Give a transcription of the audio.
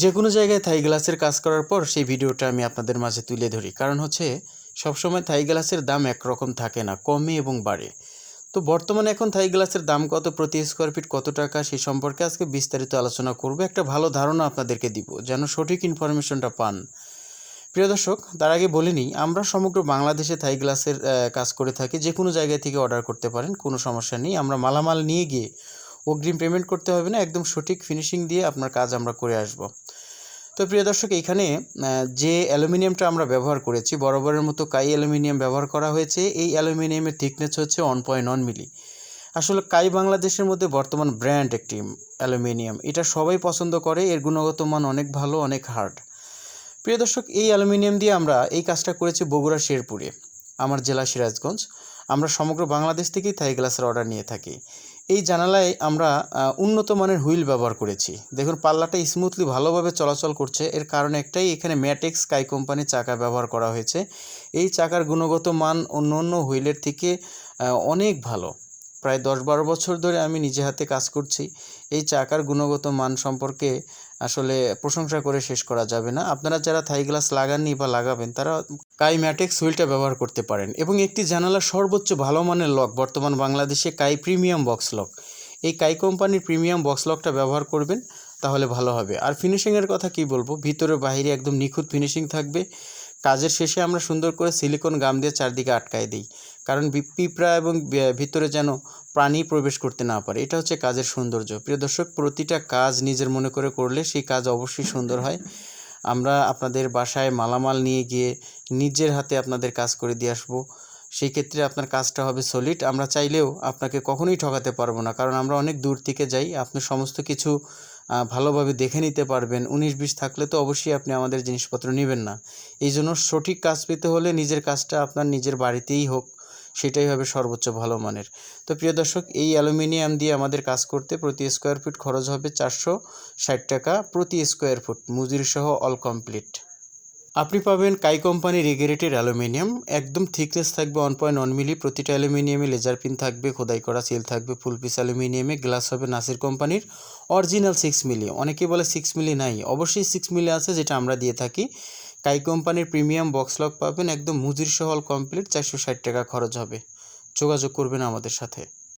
যে কোনো জায়গায় থাই গ্লাসের কাজ করার পর সেই ভিডিওটা আমি আপনাদের মাঝে তুলে ধরি। কারণ হচ্ছে, সবসময় থাই গ্লাসের দাম একরকম থাকে না, কমে এবং বাড়ে। তো বর্তমানে এখন থাই গ্লাসের দাম কত, প্রতি স্কোয়ার ফিট কত টাকা সেই সম্পর্কে আজকে বিস্তারিত আলোচনা করব। একটা ভালো ধারণা আপনাদেরকে দিব, যেন সঠিক ইনফরমেশনটা পান। প্রিয় দর্শক, তার আগে বলে নিই, আমরা সমগ্র বাংলাদেশে থাই গ্লাসের কাজ করে থাকি। যে কোনো জায়গা থেকে অর্ডার করতে পারেন, কোনো সমস্যা নেই। আমরা মালামাল নিয়ে গিয়ে অগ্রিম পেমেন্ট করতে হবে না, একদম সঠিক ফিনিশিং দিয়ে আপনার কাজ আমরা করে আসব। তো প্রিয় দর্শক এইখানে আহ, যে অ্যালুমিনিয়ামটা আমরা ব্যবহার করেছি বরাবরের মতো কাই অ্যালুমিনিয়াম ব্যবহার করা হয়েছে। এই অ্যালুমিনিয়ামের থিকনেস হচ্ছে ওয়ান পয়েন্ট ওয়ান মিলি আসলে কাই বাংলাদেশের মধ্যে বর্তমান ব্র্যান্ড একটি অ্যালুমিনিয়াম। এটা সবাই পছন্দ করে এর গুণগত মান অনেক ভালো অনেক হার্ড প্রিয় দর্শক এই অ্যালুমিনিয়াম দিয়ে আমরা এই কাজটা করেছি বগুড়া শেরপুরে আমার জেলা সিরাজগঞ্জ। আমরা সমগ্র বাংলাদেশ থেকেই থাই গ্লাসের অর্ডার নিয়ে থাকি। এই জানালায় আমরা উন্নত মানের হুইল ব্যবহার করেছি। দেখুন, পাল্লাটা স্মুথলি ভালোভাবে চলাচল করছে। এর কারণ একটাই, এখানে ম্যাটেক্স স্কাই কোম্পানির চাকা ব্যবহার করা হয়েছে। এই চাকার গুণগত মান অন্য অন্য হুইলের থেকে অনেক ভালো। প্রায় দশ বারো বছর ধরে আমি নিজে হাতে কাজ করছি। এই চাকার গুণগত মান সম্পর্কে আসলে প্রশংসা করে শেষ করা যাবে না। আপনারা যারা থাই গ্লাস লাগাননি বা লাগাবেন, তারা কাই ম্যাটেক্স হুইলটা ব্যবহার করতে পারেন এবং একটি জানালার সর্বোচ্চ ভালো মানের লক, বর্তমান বাংলাদেশে কাই প্রিমিয়াম বক্স লক এই কাই কোম্পানির প্রিমিয়াম বক্স লকটা ব্যবহার করবেন, তাহলে ভালো হবে। আর ফিনিশিংয়ের কথা কি বলব? ভিতরে বাইরে একদম নিখুঁত ফিনিশিং থাকবে। কাজের শেষে আমরা সুন্দর করে সিলিকন গাম দিয়ে চারদিকে আটকায় দিই, কারণ পিঁপড়া এবং ভিতরে যেন প্রাণী প্রবেশ করতে না পারে। এটা হচ্ছে কাজের সৌন্দর্য। প্রিয় দর্শক, প্রতিটা কাজ নিজের মনে করে করলে সেই কাজ অবশ্যই সুন্দর হয়। আমরা আপনাদের বাসায় মালামাল নিয়ে গিয়ে নিজের হাতে আপনাদের কাজ করে দিয়ে আসব। সেই ক্ষেত্রে আপনার কাজটা হবে সলিড আমরা চাইলেও আপনাকে কখনোই ঠকাতে পারব না, কারণ আমরা অনেক দূর থেকে যাই। আপনি সমস্ত কিছু ভালোভাবে দেখে নিতে পারবেন। উনিশ বিশ থাকলে তো অবশ্যই আপনি আমাদের জিনিসপত্র নেবেন না। এই জন্য সঠিক কাজ পেতে হলে নিজের কাজটা আপনার নিজের বাড়িতেই হোক। সেটাই হবে সর্বোচ্চ ভালো মানের। তো প্রিয় দর্শক, এই অ্যালুমিনিয়াম দিয়ে আমাদের কাজ করতে প্রতি স্কোয়ার ফিট খরচ হবে চারশো ষাট টাকা প্রতি স্কোয়ার ফুট মজুরি সহ অল কমপ্লিট আপনি পাবেন কাই কোম্পানির রেগুলেটেড অ্যালুমিনিয়াম, একদম থিকনেস থাকবে ওয়ান পয়েন্ট ওয়ান মিলি প্রতিটা অ্যালুমিনিয়ামে লেজার পিন থাকবে, খোদাই করা সিল থাকবে ফুল পিস অ্যালুমিনিয়ামে গ্লাস হবে নাসির কোম্পানির অরিজিনাল সিক্স মিলি অনেকে বলে সিক্স মিলি নাই, অবশ্যই সিক্স মিলি আছে যেটা আমরা দিয়ে থাকি। কাই কোম্পানির প্রিমিয়াম বক্স লক পাবেন একদম মুজির সহল কমপ্লিট চারশো ষাট টাকা খরচ হবে। যোগাযোগ করবেন আমাদের সাথে।